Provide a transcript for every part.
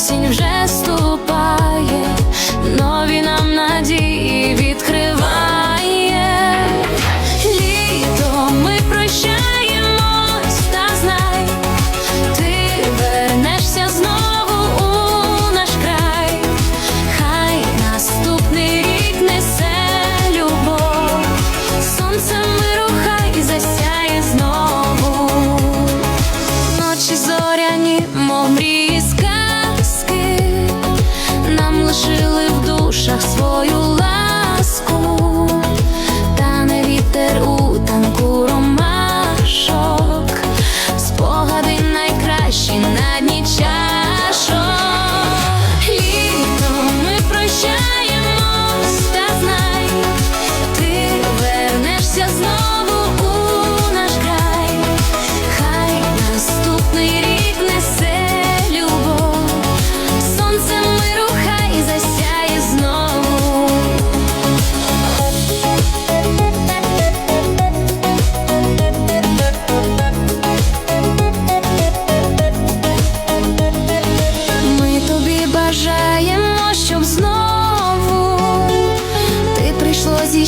Осінь вже ступає нові. чаші на дні чаші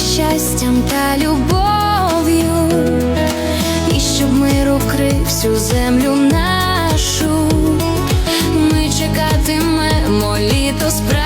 щастям та любов'ю, і щоб мир укрив всю землю нашу, ми чекатимемо літо справді.